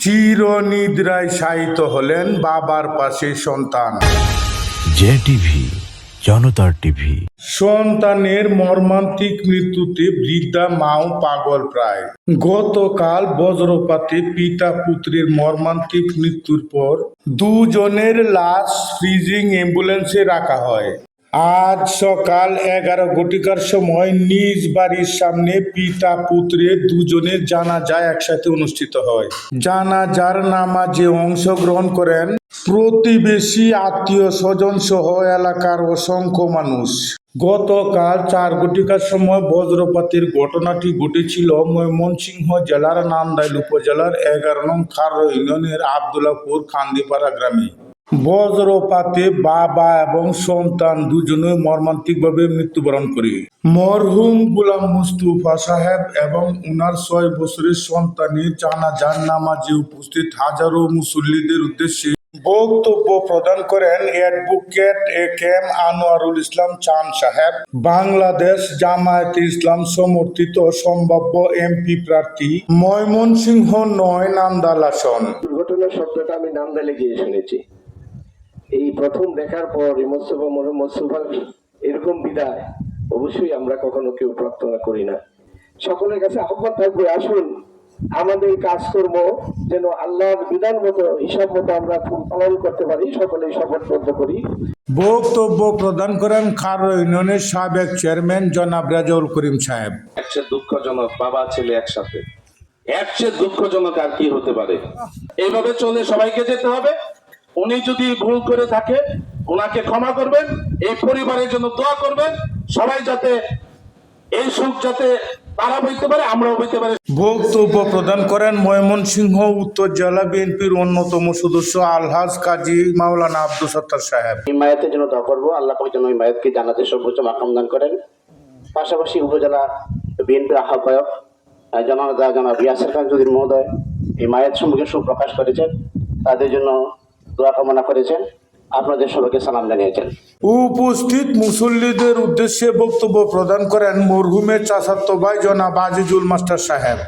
চিরনিদ্রায় শায়িত হলেন বাবার পাশে সন্তান। জে টিভি জনতার টিভি। সন্তানের মর্মান্তিক মৃত্যুতে বৃদ্ধা মাও পাগল প্রায়। গতকাল বজ্রপাতে পিতা পুত্রের মর্মান্তিক মৃত্যুর পর দুজনের লাশ ফ্রিজিং অ্যাম্বুলেন্সে রাখা হয়। আজ সকাল এগারো ঘটিকার সময় নিজ বাড়ির সামনে পিতা পুত্রের দুজনের জানাজা একসাথে অনুষ্ঠিত হয়। জানাজার নামাজে অংশগ্রহণ করেন প্রতিবেশী, আত্মীয় স্বজন সহ এলাকার অসংখ্য মানুষ। গতকাল চার ঘটিকার সময় বজ্রপাতের ঘটনাটি ঘটেছিল ময়মনসিংহ জেলার নান্দাইল উপজেলার এগারো নং খার ইউনিয়নের আবদুল্লাপুর খান্দিপাড়া গ্রামে। বজ্রপাতে বাবা এবং সন্তান দুজনে মর্মান্তিকভাবে মৃত্যুবরণ করে। মরহুম গুলাম মুস্তুফা সাহেব এবং উনার ছয় বছরের সন্তানের জানাজার নামাজে উপস্থিত হাজারো মুসল্লিদের উদ্দেশ্যে বক্তব্য প্রদান করেন অ্যাডভোকেট এ কেম আনোয়ারুল ইসলাম চান সাহেব। বাংলাদেশ জামায়াত ইসলাম সমর্থিত সম্ভাব্য এমপি প্রার্থী ময়মনসিংহ নয় নান্দাল আসন দুর্ঘটনার শব্দটা আমি নামদালে গিয়ে শুনেছি। এই প্রথম দেখার পর মোস্তফা এরকম বিদায় অবশ্যই আমরা কখনো কেউ প্রার্থনা করি না। সকলের কাছে আহ্বান থাকবে আসুন আমাদের কাজকর্ম যেন আল্লাহর বিধান মতো হিসাব মতো আমরা পালন করতে পারি সকলে শপথবদ্ধ করি। বক্তব্য প্রদান করেন খার ইউনিয়নের সাবেক চেয়ারম্যান জনাব রাজাউল করিম সাহেব। একচেয়ে দুঃখজনক বাবা ছেলে একসাথে। একচেয়ে দুঃখজনক আর কি হতে পারে। এইভাবে চলে সবাইকে যেতে হবে। উনি যদি ভুল করে থাকে ওনাকে ক্ষমা করবেন এই পরিবারের জন্য দোয়া করবেন সবাই যাতে এই সুখ যাতে তারা বইতে পারে আমরাও বইতে পারি। বক্তব্য প্রদান করেন ময়মনসিংহ উত্তর জেলা বিএনপির অন্যতম সদস্য আলহাজ কাজী মাওলানা আব্দুল সত্তার সাহেব। এই মায়াতের জন্য দোয়া করব আল্লাহ পাক যেন ওই জানাতে সর্বোচ্চ মাকাম দান করেন। পাশাপাশি উপজেলা বিএনপির আহ্বায়ক আহ, জনতা জনাব ইয়াসির খান চৌধুরী মহোদয় এই মায়াত সম্পর্কে সুপ্রকাশ করেছেন। তাদের জন্য দোয়া কামনা করেছেন। আপনাদের সবাইকে সালাম জানিয়েছেন। উপস্থিত মুসল্লিদের উদ্দেশ্যে বক্তব্য প্রদান করেন মরহুমের চাচাতো ভাই জনাব আজিজুল মাস্টার সাহেব।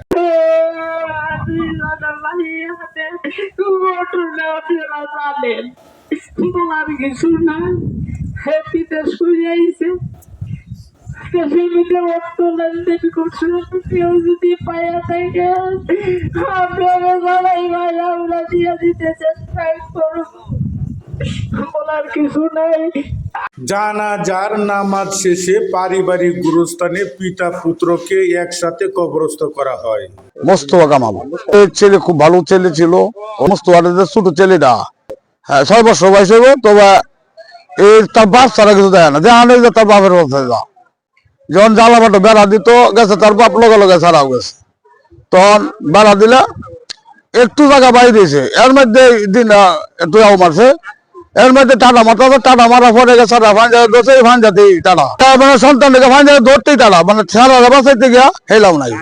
বলার কিছু না হ্যাপিতে শুয়ে আইছে ফ্যামিলিতে অর্থ লেনদেন করছে কেউ যদি পায়া থাকে আপনারা সবাই ভাই আমরা দিয়ে দিতে চেষ্টা করব। বলার কিছু নাই। জানাজার নামাজ শেষে পারিবারিক গুরুস্থানে পিতা পুত্রকে একসাথে কবরস্থ করা হয়। মোস্তফা কামাল এই ছেলে খুব ভালো ছেলে ছিল। মোস্তফার যে ছোট ছেলেটা। হ্যাঁ ছয় বছর বয়স হইব তবে এই তার বাপ ছাড়া কিছু দেয় না। যে আনে যে তার বাপের কথা যা যখন জ্বালা বাটো বেড়া দিত গেছে তার বাপ লগে লগে ছাড়াও গেছে। তখন বেড়া দিলে একটু জায়গা বাই দিয়েছে। এর মধ্যে দিন একটু আও মারছে। এর মধ্যে টাটা মারতে হবে, টাটা মারা পরে গেছে ফাঁজা দোষে ফাঁজাতেই টাটা। তারপরে সন্তান থেকে ফাঁজা ধরতেই টাটা মানে ছাড়া বাঁচাইতে গিয়া হেলাম নাই।